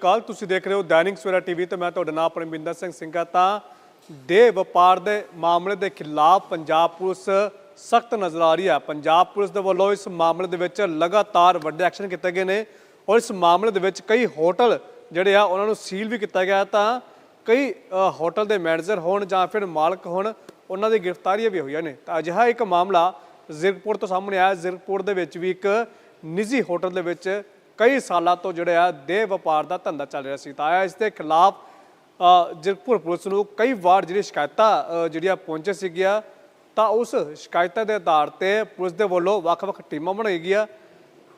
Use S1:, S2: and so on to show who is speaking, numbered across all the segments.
S1: ਕੱਲ ਤੁਸੀਂ ਦੇਖ ਰਹੇ ਹੋ ਦੈਨਿਕ ਸਵੇਰਾ ਟੀਵੀ ਤੇ ਮੈਂ ਤੁਹਾਡਾ ਨਾਮ ਪਰਮਿੰਦਰ ਸਿੰਘ ਸਿੰਘਾ ਤਾਂ ਦੇ ਵਪਾਰ ਦੇ ਮਾਮਲੇ ਦੇ ਖਿਲਾਫ ਪੰਜਾਬ ਪੁਲਿਸ ਸਖਤ ਨਜ਼ਰ ਆ ਰਹੀ ਹੈ। ਪੰਜਾਬ ਪੁਲਿਸ ਦੇ ਵੱਲੋਂ ਇਸ ਮਾਮਲੇ ਦੇ ਵਿੱਚ ਲਗਾਤਾਰ ਵੱਡੇ ਐਕਸ਼ਨ ਕੀਤੇ ਗਏ ਨੇ ਔਰ ਇਸ ਮਾਮਲੇ ਦੇ ਵਿੱਚ ਕਈ ਹੋਟਲ ਜਿਹੜੇ ਆ, ਉਹਨਾਂ ਨੂੰ ਸੀਲ ਵੀ ਕੀਤਾ ਗਿਆ ਤਾਂ ਕਈ ਹੋਟਲ ਦੇ ਮੈਨੇਜਰ ਹੋਣ ਜਾਂ ਫਿਰ ਮਾਲਕ ਹੋਣ, ਉਹਨਾਂ ਦੀ ਗ੍ਰਿਫਤਾਰੀਆਂ ਵੀ ਹੋਈਆਂ ਨੇ। ਤਾਂ ਅਜਿਹਾ ਇੱਕ ਮਾਮਲਾ ਜ਼ੀਰਕਪੁਰ ਤੋਂ ਸਾਹਮਣੇ ਆਇਆ। ਜ਼ੀਰਕਪੁਰ ਦੇ ਵਿੱਚ ਵੀ ਇੱਕ ਨਿੱਜੀ ਹੋਟਲ ਦੇ ਵਿੱਚ ਕਈ ਸਾਲਾਂ ਤੋਂ ਜਿਹੜਾ ਆ ਦੇਹ ਵਪਾਰ ਦਾ ਧੰਦਾ ਚੱਲ ਰਿਹਾ ਸੀ ਤਾਂ ਇਸ ਦੇ ਖਿਲਾਫ ਅ, ਜ਼ੀਰਕਪੁਰ ਪੁਲਿਸ ਨੂੰ ਕਈ ਵਾਰ ਜਿਹੜੀ ਸ਼ਿਕਾਇਤਾਂ ਜਿਹੜੀਆਂ ਪਹੁੰਚੇ ਸੀਗੀਆਂ ਤਾਂ ਉਸ ਸ਼ਿਕਾਇਤਾਂ ਦੇ ਆਧਾਰ ਤੇ ਪੁਲਿਸ ਦੇ ਵੱਲੋਂ ਵੱਖ-ਵੱਖ ਟੀਮਾਂ ਬਣਾਈ ਗਈਆਂ।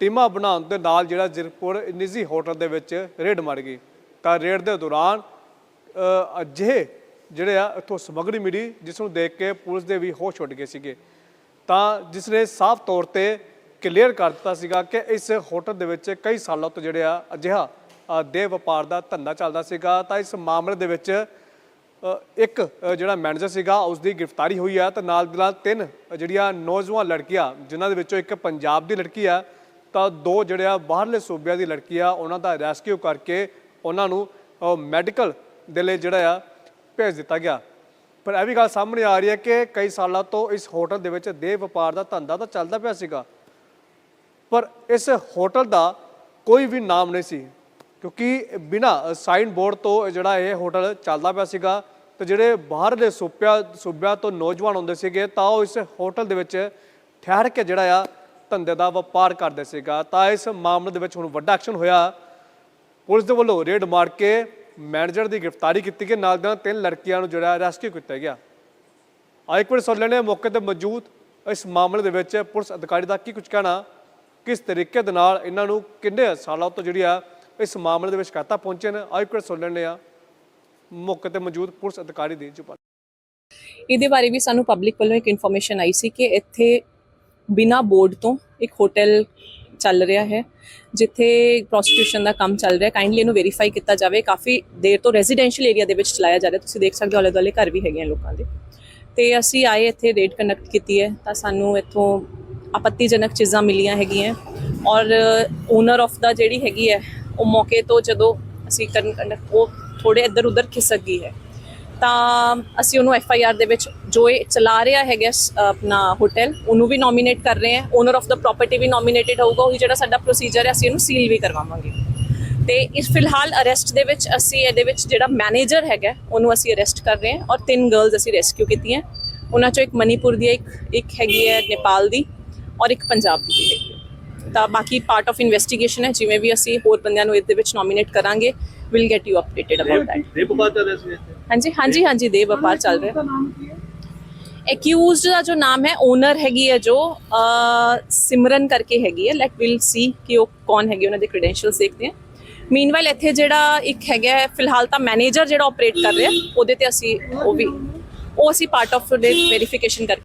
S1: ਟੀਮਾਂ ਬਣਾਉਣ ਦੇ ਨਾਲ ਜਿਹੜਾ ਜ਼ੀਰਕਪੁਰ ਨਿੱਜੀ ਹੋਟਲ ਦੇ ਵਿੱਚ ਰੇਡ ਮਾਰ ਗਈ। ਤਾਂ ਰੇਡ ਦੇ ਦੌਰਾਨ ਅ, ਅਜਿਹੇ ਜਿਹੜੇ ਆ ਇੱਥੋਂ ਸਮੱਗਰੀ ਮਿਲੀ ਜਿਸ ਨੂੰ ਦੇਖ ਕੇ ਪੁਲਿਸ ਦੇ ਵੀ ਹੋਸ਼ ਉੱਡ ਗਏ ਸੀਗੇ। ਤਾਂ ਜਿਸ ਨੇ ਸਾਫ਼ ਤੌਰ ਤੇ ਕਲੀਅਰ ਕਰ ਦਿੱਤਾ ਸੀਗਾ ਕਿ ਇਸ ਹੋਟਲ ਦੇ ਵਿੱਚ ਕਈ ਸਾਲਾਂ ਤੋਂ ਜਿਹੜੇ ਆ ਅਜਿਹਾ ਅ, ਦੇਹ ਵਪਾਰ ਦਾ ਧੰਦਾ ਚੱਲਦਾ ਸੀਗਾ। ਤਾਂ ਇਸ ਮਾਮਲੇ ਦੇ ਵਿੱਚ ਇੱਕ ਜਿਹੜਾ ਮੈਨੇਜਰ ਸੀਗਾ ਉਸ ਦੀ ਗ੍ਰਿਫਤਾਰੀ ਹੋਈ ਆ ਤੇ ਨਾਲ ਦੀ ਨਾਲ ਤਿੰਨ ਜਿਹੜੀਆਂ ਨੌਜਵਾਨ ਲੜਕੀਆਂ ਜਿਨ੍ਹਾਂ ਦੇ ਵਿੱਚੋਂ ਇੱਕ ਪੰਜਾਬ ਦੀ ਲੜਕੀ ਆ ਤਾਂ ਦੋ ਜਿਹੜੇ ਆ ਬਾਹਰਲੇ ਸੂਬਿਆਂ ਦੀ ਲੜਕੀ ਆ ਉਹਨਾਂ ਦਾ ਰੈਸਕਿਊ ਕਰਕੇ ਉਹਨਾਂ ਨੂੰ ਮੈਡੀਕਲ ਦੇ ਲਈ ਜਿਹੜਾ ਆ ਭੇਜ ਦਿੱਤਾ ਗਿਆ। ਪਰ ਇਹ ਵੀ ਗੱਲ ਸਾਹਮਣੇ ਆ ਰਹੀ ਹੈ ਕਿ ਕਈ ਸਾਲਾਂ ਤੋਂ ਇਸ ਹੋਟਲ ਦੇ ਵਿੱਚ ਦੇਹ ਵਪਾਰ ਦਾ ਧੰਦਾ ਤਾਂ ਚੱਲਦਾ ਪਿਆ ਸੀਗਾ। ਪਰ ਇਸ ਹੋਟਲ ਦਾ ਕੋਈ ਵੀ ਨਾਮ ਨਹੀਂ ਸੀ, ਕਿਉਂਕਿ ਬਿਨਾ ਸਾਈਨ ਬੋਰਡ ਤੋਂ ਜਿਹੜਾ ਇਹ ਹੋਟਲ ਚੱਲਦਾ ਪਿਆ ਸੀਗਾ ਤੇ ਜਿਹੜੇ ਬਾਹਰ ਦੇ ਸੂਬਿਆਂ ਸੂਬਿਆਂ ਤੋਂ ਨੌਜਵਾਨ ਹੁੰਦੇ ਸੀਗੇ ਤਾਂ ਉਹ ਇਸ ਹੋਟਲ ਦੇ ਵਿੱਚ ਠਹਿਰ ਕੇ ਜਿਹੜਾ ਆ ਧੰਦੇ ਦਾ ਵਪਾਰ ਕਰਦੇ ਸੀਗਾ। ਤਾਂ ਇਸ ਮਾਮਲੇ ਦੇ ਵਿੱਚ ਹੁਣ ਵੱਡਾ ਐਕਸ਼ਨ ਹੋਇਆ। ਪੁਲਿਸ ਦੇ ਵੱਲੋਂ ਰੇਡ ਮਾਰ ਕੇ ਮੈਨੇਜਰ ਦੀ ਗ੍ਰਿਫਤਾਰੀ ਕੀਤੀ ਗਈ। ਨਾਲ ਦੇ ਨਾਲ ਤਿੰਨ ਲੜਕੀਆਂ ਨੂੰ ਜਿਹੜਾ ਰੈਸਕਿਊ ਕੀਤਾ ਗਿਆ। ਆ ਇੱਕ ਵਾਰ ਸੁਣ ਲੈਣੇ ਆ, ਮੌਕੇ ਤੇ ਮੌਜੂਦ ਇਸ ਮਾਮਲੇ ਦੇ ਵਿੱਚ ਪੁਲਿਸ ਅਧਿਕਾਰੀ ਦਾ ਕੀ ਕੁਝ ਕਹਿਣਾ। ਕਿਸ ਤਰੀਕੇ ਦੇ ਨਾਲ ਇਹਨਾਂ ਨੂੰ ਕਿੰਨੇ ਸਾਲਾਂ ਤੋਂ ਜਿਹੜੀ ਆ ਇਸ ਮਾਮਲੇ ਦੇ ਵਿੱਚ ਸ਼ਿਕਾਇਤਾਂ ਪਹੁੰਚੇ ਨੇ? ਆ ਇੱਕ ਸੁਣ ਲੈਣੇ ਆ ਮੌਕੇ ਤੇ ਮੌਜੂਦ ਪੁਲਿਸ ਅਧਿਕਾਰੀ ਦੀ ਜ਼ੁਬਾਨ।
S2: ਇਹਦੇ ਬਾਰੇ ਵੀ ਸਾਨੂੰ ਪਬਲਿਕ ਵੱਲੋਂ ਇੱਕ ਇਨਫੋਰਮੇਸ਼ਨ ਆਈ ਸੀ ਕਿ ਇੱਥੇ ਬਿਨਾ ਬੋਰਡ ਤੋਂ ਇੱਕ ਹੋਟਲ ਚੱਲ ਰਿਹਾ ਹੈ, ਜਿੱਥੇ ਪ੍ਰੋਸਟੀਟਿਊਸ਼ਨ ਦਾ ਕੰਮ ਚੱਲ ਰਿਹਾ। ਕਾਈਂਡਲੀ ਇਹਨੂੰ ਵੈਰੀਫਾਈ ਕੀਤਾ ਜਾਵੇ। ਕਾਫੀ ਦੇਰ ਤੋਂ ਰੈਜ਼ੀਡੈਂਸ਼ੀਅਲ ਏਰੀਆ ਦੇ ਵਿੱਚ ਚਲਾਇਆ ਜਾ ਰਿਹਾ। ਤੁਸੀਂ ਦੇਖ ਸਕਦੇ ਹੋ ਆਲੇ ਦੁਆਲੇ ਘਰ ਵੀ ਹੈਗੇ ਆ ਲੋਕਾਂ ਦੇ। ਤੇ ਅਸੀਂ ਆਏ ਇੱਥੇ ਰੇਡ ਕੰਡਕਟ ਕੀਤੀ ਹੈ ਤਾਂ ਸਾਨੂੰ ਇੱਥੋਂ ਆਪੱਤੀਜਨਕ ਚੀਜ਼ਾਂ ਮਿਲੀਆਂ ਹੈਗੀਆਂ। ਔਰ ਓਨਰ ਆਫ ਦਾ ਜਿਹੜੀ ਹੈਗੀ ਹੈ ਉਹ ਮੌਕੇ ਤੋਂ ਜਦੋਂ ਅਸੀਂ ਕੰਡਕਟ ਉਹ ਥੋੜੇ ਇੱਧਰ ਉੱਧਰ ਖਿਸਕ ਗਈ ਹੈ। ਤਾਂ ਅਸੀਂ ਉਹਨੂੰ ਐਫ ਆਈ ਆਰ ਦੇ ਵਿੱਚ ਜੋ ਇਹ ਚਲਾ ਰਿਹਾ ਹੈਗਾ ਸ- ਆਪਣਾ ਹੋਟਲ ਉਹਨੂੰ ਵੀ ਨੋਮੀਨੇਟ ਕਰ ਰਹੇ ਹਾਂ। ਓਨਰ ਆਫ ਦਾ ਪ੍ਰਾਪਰਟੀ ਵੀ ਨੋਮੀਨੇਟਡ ਹੋਊਗਾ ਉਹੀ ਜਿਹੜਾ ਸਾਡਾ ਪ੍ਰੋਸੀਜਰ ਹੈ ਅਸੀਂ ਇਹਨੂੰ ਸੀਲ ਵੀ ਕਰਵਾਵਾਂਗੇ। ਤੇ ਇਸ ਫਿਲਹਾਲ ਅਰੈਸਟ ਦੇ ਵਿੱਚ ਅਸੀਂ ਇਹਦੇ ਵਿੱਚ ਜਿਹੜਾ ਮੈਨੇਜਰ ਹੈਗਾ ਉਹਨੂੰ ਅਸੀਂ ਅਰੈਸਟ ਕਰ ਰਹੇ ਹਾਂ। ਔਰ ਤਿੰਨ ਗਰਲਸ ਅਸੀਂ ਰੈਸਕਿਊ ਕੀਤੀਆਂ। ਉਹਨਾਂ ਚੋਂ ਇੱਕ ਮਨੀਪੁਰ ਦੀ ਹੈ, ਇੱਕ ਇੱਕ ਹੈਗੀ ਹੈ ਨੇਪਾਲ ਦੀ। ਔਰ ਇੱਕ ਪੰਜਾਬ ਦੀ ਵੀ ਹੈਗੀ ਹੈ। ਤਾਂ ਬਾਕੀ ਪਾਰਟ ਆਫ ਇਨਵੈਸਟੀਗੇਸ਼ਨ ਹੈ ਜਿਵੇਂ ਵੀ ਅਸੀਂ ਹੋਰ ਬੰਦਿਆਂ ਨੂੰ ਇਹਦੇ ਵਿੱਚ ਨੋਮੀਨੇਟ ਕਰਾਂਗੇ will get you updated about that
S3: ਦੇ ਵਪਾਰ ਚੱਲ ਰਿਹਾ ਸੀ
S2: ਹਾਂਜੀ ਹਾਂਜੀ ਹਾਂਜੀ ਦੇ ਵਪਾਰ ਚੱਲ ਰਿਹਾ। ਐਕਿਊਜ਼ਡ ਦਾ ਜੋ ਨਾਮ ਹੈ ਓਨਰ ਹੈਗੀ ਹੈ ਜੋ ਸਿਮਰਨ ਕਰਕੇ ਹੈਗੀ ਹੈ। ਲੈਟ ਵਿਲ ਸੀ ਕਿ ਉਹ ਕੌਣ ਹੈਗੇ ਉਹਨਾਂ ਦੇ ਕ੍ਰੈਡੈਂਸ਼ੀਅਲਸ ਦੇਖਦੇ ਹਾਂ। ਮੀਨਵਾਈਲ ਇੱਥੇ ਜਿਹੜਾ ਇੱਕ ਹੈਗਾ ਫਿਲਹਾਲ ਤਾਂ ਮੈਨੇਜਰ ਜਿਹੜਾ ਆਪਰੇਟ ਕਰ ਰਿਹਾ ਉਹਦੇ ਤੇ ਅਸੀਂ ਉਹ ਵੀ ਉਹ ਅਸੀਂ ਪਾਰਟ ਆਫ ਦੇ ਵੈਰੀਫਿਕੇਸ਼ਨ ਕਰਕੇ